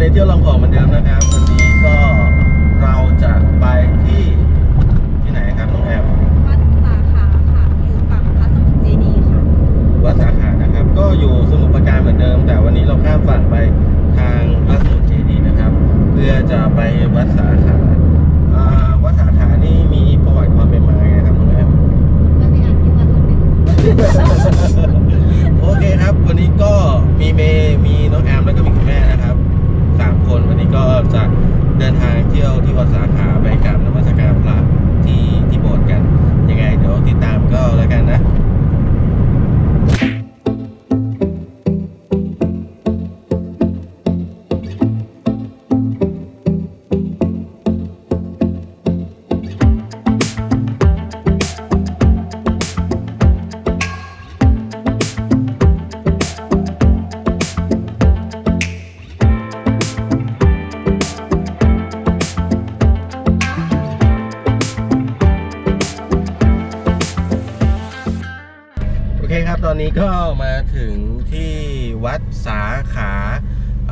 ในเที่ยวลองของเหมือนเดิมนะครับวันนี้ก็เราจะไปที่ที่ไหนครับน้องแอมวัดสาขาค่ะอยู่ฝั่งพระสมุทรเจดีย์ค่ะวัดสาขานะครับ ก็อยู่สมุทรปราการเหมือนเดิม แต่วันนี้เราข้ามฝั่งไปทางพระสมุทรเจดีย์นะครับ เพื่อจะไปวัดสาขาอ่าวัดสาขานี่มีประวัติความเป็นมาไงครับน้องแอมก็ไปอ่านที่วัดรถเป็น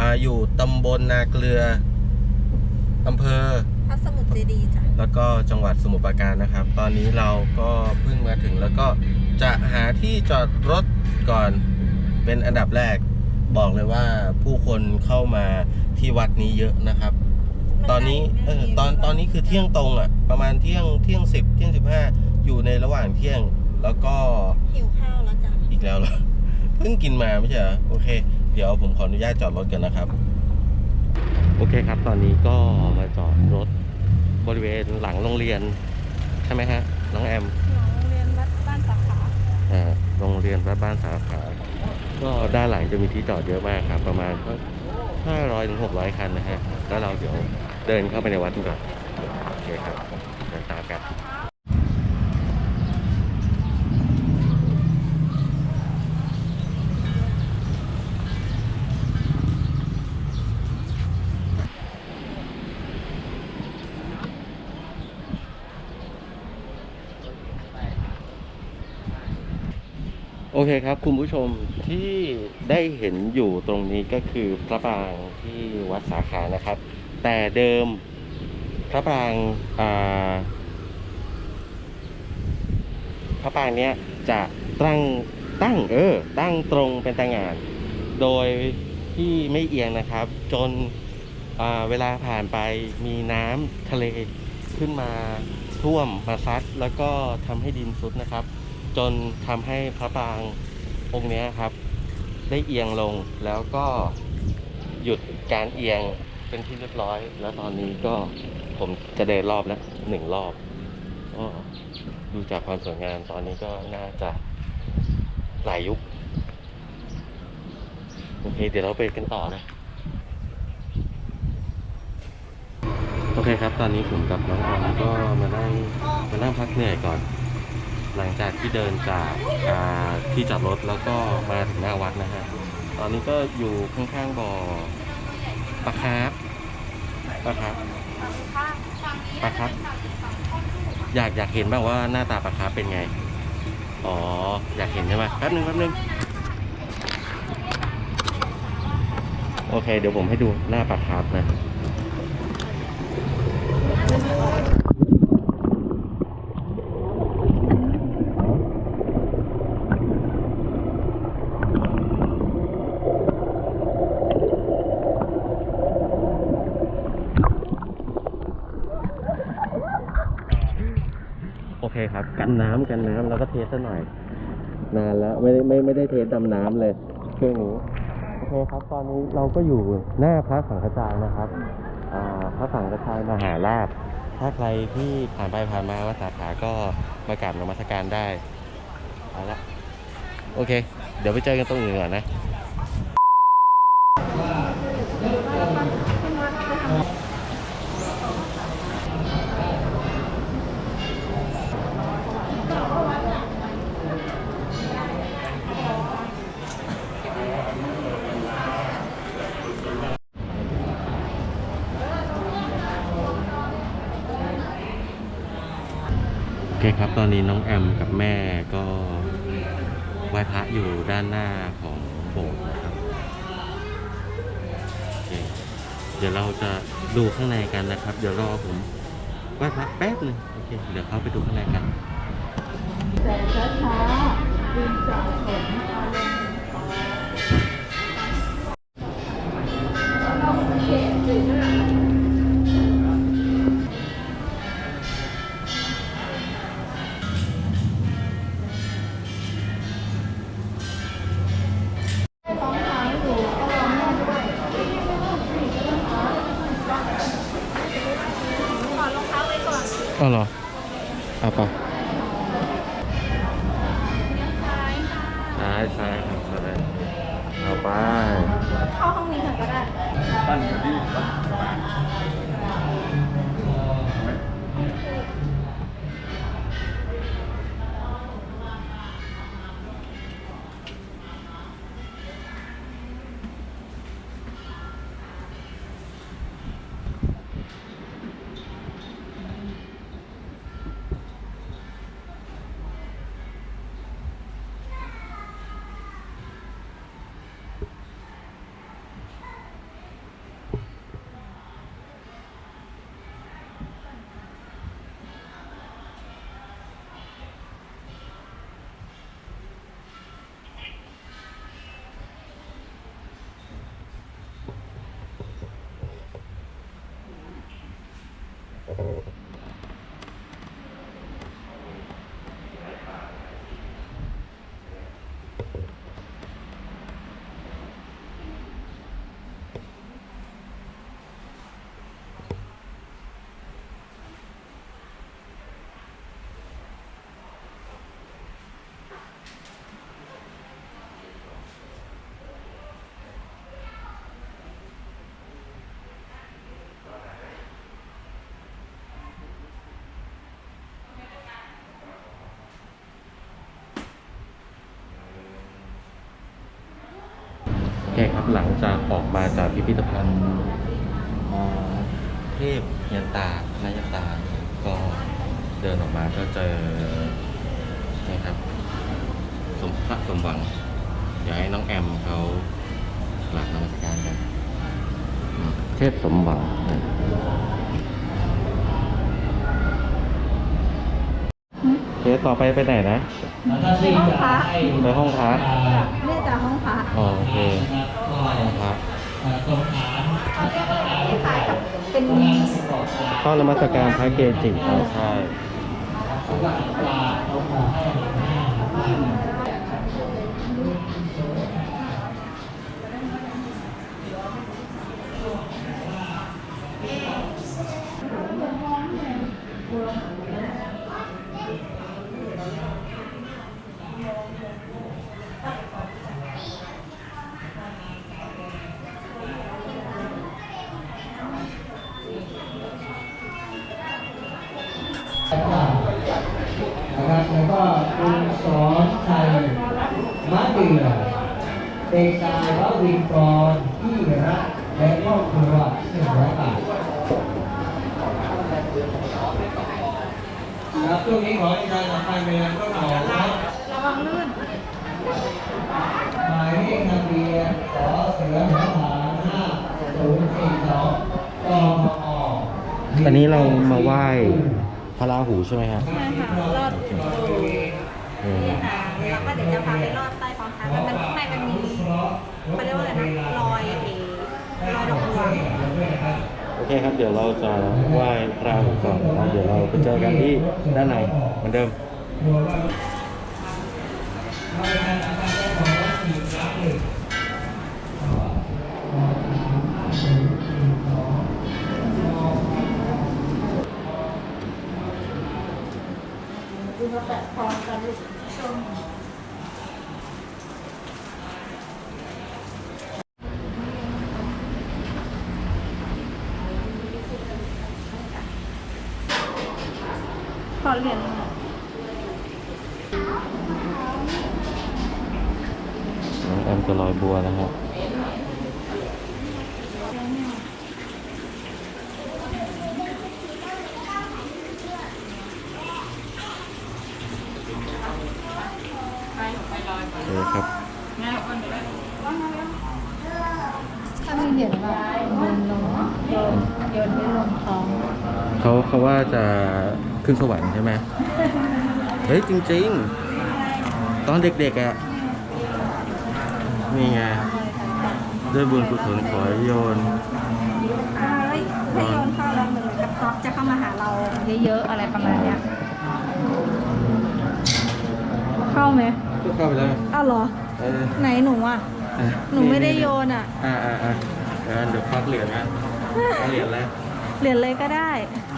อาอยู่ตำบลนาเกลืออำเภอพระสมุทรเจดีย์จ้ะแล้วก็จังหวัดสมุทรปราการนะครับ ตอนนี้เราก็เพิ่งมาถึงแล้วก็จะหาที่จอดรถก่อนเป็นอันดับแรกบอกเลยว่าผู้คนเข้ามาที่วัดนี้เยอะนะครับ ตอนนี้เออตอนตอนนี้คือเที่ยงตรงอะ ประมาณเที่ยงเที่ยงสิบเที่ยงสิบห้าอยู่ในระหว่างเที่ยงแล้วก็หิวข้าวแล้วจ้ะอีกแล้วเหรอเพิ่งกินมาไม่ใช่เหรอโอเค เดี๋ยวผมขออนุญาตจอดรถกันนะครับ โอเคครับ ตอนนี้ก็มาจอดรถบริเวณหลังโรงเรียน ใช่ไหมฮะน้องแอมโรงเรียนวัดบ้านสาขาอ่าโรงเรียนวัดบ้านสาขา ก็ด้านหลังจะมีที่จอดเยอะมากครับ ประมาณก็ห้าร้อยถึงหกร้อยคันนะฮะแล้วเราเดี๋ยวเดินเข้าไปในวัดกันก่อนโอเคครับเดินตามกัน โอเคครับคุณผู้ชมที่ได้เห็นอยู่ตรงนี้ก็คือพระปรางที่วัดสาขานะครับ แต่เดิมพระปรางพระปรางเนี้ยจะตั้งตั้งเออตั้งตรงเป็นตางาน โดยที่ไม่เอียงนะครับ จนเวลาผ่านไปมีน้ำทะเลขึ้นมาท่วมมาซัดแล้วก็ทำให้ดินซุดนะครับ จนทำให้พระปรางองค์นี้ครับ ได้เอียงลงแล้วก็หยุดการเอียงเป็นที่เรียบร้อย แล้วตอนนี้ก็ผมจะเดินรอบแล้วหนึ่งรอบก็ดูจากความสวยงามตอนนี้ก็น่าจะหลายยุคโอเค เดี๋ยวเราไปกันต่อนะ โอเคครับ ตอนนี้ผมกับน้องออมก็มานั่งมานั่งพักเหนื่อยก่อน หลังจากที่เดินจากาที่จอดรถแล้วก็มาถึงหน้าวัดนะฮะ ตอนนี้ก็อยู่ข้างๆบ่อปลาคาร์ฟปลาคาร์ฟปลาคาร์ฟอยากอยากเห็นบ้างว่าหน้าตาปลาคาร์ฟเป็นไง อ๋อ อยากเห็นใช่ไหมแป๊บนึงแป๊บนึงโอเค เดี๋ยวผมให้ดูหน้าปลาคาร์ฟนะ โอเคครับ กันน้ำกันน้ำแล้วก็เทสซะหน่อย นานแล้วไม่ได้ไม่ไม่ได้เทสดำน้ำเลยช่วงนี้โอเคครับ ตอนนี้เราก็อยู่หน้าพระสังฆจายนะครับอ่าพระสังฆจายมหาราชถ้าใครที่ผ่านไปผ่านมาวัดสาขาก็มากราบนมัสการได้เอาละโอเค เดี๋ยวไปเจอกันตรงอื่นก่อนนะ ครับตอนนี้น้องแอมกับแม่ก็ไหว้พระอยู่ด้านหน้าของโบสถ์นะครับเเดี๋ยวเราจะดูข้างในกันนะครับ เดี๋ยวรอผมไหว้พระแป๊บหนึงโอเคเดี๋ยวเข้าไปดูข้างในกันแต่ช้าๆดึงจากฝนอารม อนอ๋อเหรอเอาไปซ้ายค่ะซ้ายซ้ายครับเอาไปเอาไปเข้าห้องนี้ก่อนก็ได้โอเ Oh. คครับหลังจากออกมาจากพิพิธภัณฑ์อ่าเทพยันตาพระยันตาก็เดินออกมาก็เจอนี่ครับ สมพระสมหวังเดี๋ยวให้น้องแอมเขากราบนมัสการกันอืมเทพสมหวังนะโอเคต่อไปไปไหนนะ ห้องพระไปห้องพระเนี่ยจากห้องพระอ๋อโอเคห้องพระคล้ายๆกับเป็นเข้านมัสการพระเกจิอ๋อใช่ เด็กชายววินกรที่รักและครอบครัวหนึ่งร้อยบาทครับช่วงนี้ขอให้การสัมพันธ์ไปยังต้นหอมครับระวังลื่นหมายเลขทะเบียนสอเสือหอฐาห้าศูนย์สี่สองกมออันนี้เรามาไหว้พระราหูใช่ไหมครับใช่ค่ะรอดดูเออนี่ค่ะแล้วก็เดี๋ยวจะพาไปรอดใต้ท้องช้างมัน เขาเรียกว่าอะไรนะลอยเอรอยดอกบัวโอเคครับ เดี๋ยวเราจะไหว้พระก่อนนะเดี๋ยวเราไปเจอกันที่ด้านในเหมือนเดิม เหรียญหน่อยน้องแอมจะลอยบัวนะครับโอเคครับถ้ามีเหรียญแบบโยนลงโยนโยนให้ลงท้องเขาเขาว่าจะ ขึ้นสวรรค์ใช่ไหมเฮ้ยจริง ๆ ตอนเด็กๆอะนี่ไงด้วยบุญกุศลขอให้โยนอ่าเฮ้ยถ้าโยนเข้าแล้วเหมือนกระต๊อบจะเข้ามาหาเราเยอะๆอะไรประมาณเนี้ยเข้าไหมก็เข้าไปแล้วอ้าวเหรอเออไหนหนูอะอะหนูไม่ได้โยนอะอ่าอ่าอ่าเดี๋ยวเดี๋ยวควักเหรียญนะเอาเหรียญแล้วเหรียญเลยก็ได้เอาเ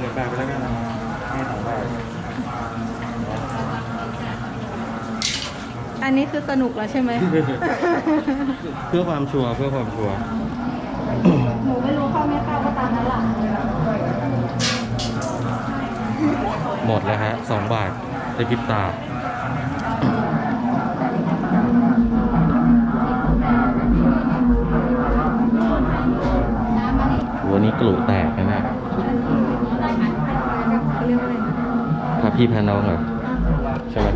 หรียญบาทไปแล้วกันนะให้สองบาทอันนี้คือสนุกแล้วใช่ไหม เพื่อความชัวร์เพื่อความชัวร์หนูไม่รู้เข้าไม่เข้าก็ตามนั้นแหละหมดแล้วฮะสองบาทในพริบตาวันนี้กลุ่แตกนะเนี่ย เขาเรียกว่าอะไรนะ พี่พาน้องเหรอใช่ไหม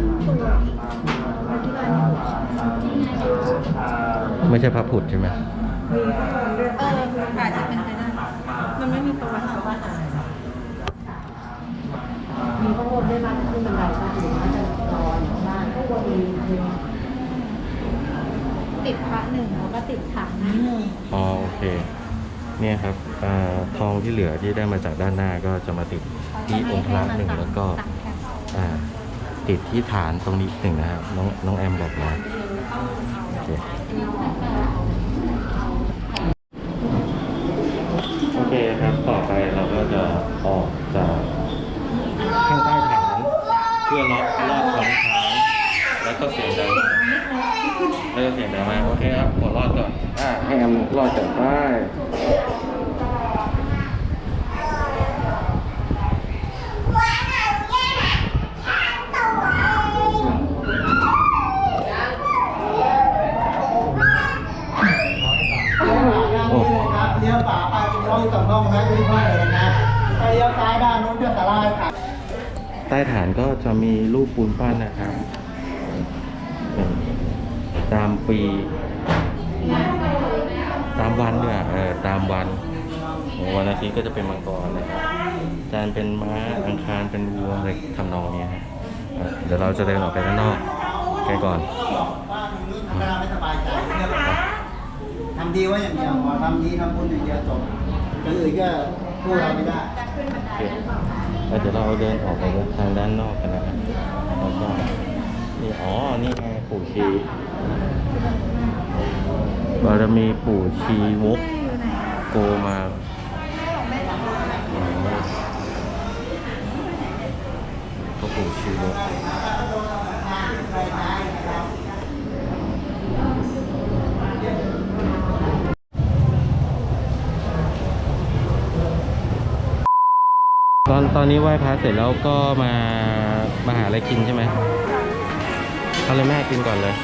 ไม่ใช่พระผุดใช่ไหมเอออาจจะเป็นไปได้มันไม่มีประวัติศาสตร์มีข้างบนด้วยมันขึ้นบันไดก็ถึงมันจะนอนบ้านข้างบนมีติดพระหนึ่งแล้วก็ติดถังนิดนึงอ๋อโอเค เนี่ยครับอทองที่เหลือที่ได้มาจากด้านหน้าก็จะมาติดที่องค์พระหนึ่งแล้วก็ ติดที่ฐานตรงนี้หนึ่งนะครับน้องน้องแอมบอกมาโอเคโอเคครับ ต่อไปเราก็จะออกจากข้างใต้ฐานเพื่อลอดลอดท้องช้างแล้วก็เสียงดังแล้วก็เสียงดังมากโอเคครับขอรอดก่อนอ่าให้แอมรอดก่อนได้โอ้ ครับเลี้ยวขวาไปเป็นห้องสองห้องนะทุกห้องเลยนะไปเลี้ยวซ้ายด้านนู้นจะสลายค่ะใต้ฐานก็จะมีรูปปูนปั้นนะครับ ตามปี ตามวันเนี่ยเออตามวันวันอาทิตย์ก็จะเป็นมังกรนะครับจานเป็นม้าอังคารเป็นวัวอะไรทำนองนี้ยฮะเดี๋ยวเราจะเดินออกไปด้านนอกกันก่อนไม่สบายใจำดีไว้อย่างเดียวพอทำดีทำบุญอย่างเดียวจบอย่างอื่นก็พูดเราไม่ได้โอเคแล้วเดี๋ยวเราเดินออกไปทางด้านนอกกันนะครับแล้วก็นี่อ๋อ นี่ไงปู่ชีบารมีปู่ชีวกโกมาอืมก็ปู่ชีวก ตอนตอนนี้ไหว้พระเสร็จแล้วก็มามาหาอะไรกินใช่ไหมเอาเลยแม่กินก่อนเลย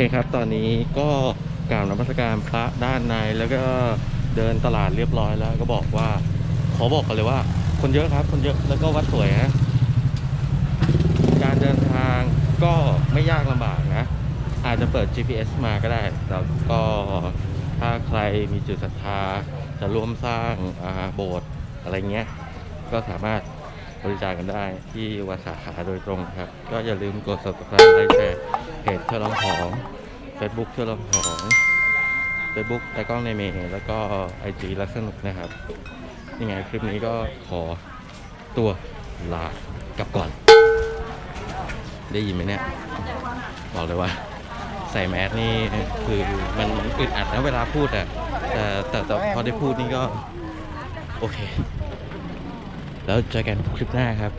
เคครับ ตอนนี้ก็กราบนมัสการพระด้านในแล้วก็เดินตลาดเรียบร้อยแล้ว ก็บอกว่า ขอบอกกันเลยว่า คนเยอะครับ คนเยอะแล้วก็วัดสวยฮะการเดินทางก็ไม่ยากลำบากนะ อาจจะเปิด GPS มาก็ได้แล้วก็ถ้าใครมีจิตศรัทธาจะร่วมสร้างโบสถ์อะไรเงี้ย ก็สามารถ บริจาคกันได้ที่วัดสาขาโดยตรงครับ ก็อย่าลืมกด subscribe ไลค์แชร์เพจเที่ยวลำผอง Facebook เที่ยวลำผอง Facebook แต่กล้องในเมย์แล้วก็ IG รักสนุกนะครับ ยังไงคลิปนี้ก็ขอตัวลากลับก่อน ได้ยินไหมเนี่ย บอกเลยว่าใส่แมสนี่คือมันอึดอัดนะเวลาพูดอะแต่แต่แต่พอได้พูดนี่ก็ โอเค แล้วเจอกันคลิปหน้าครับ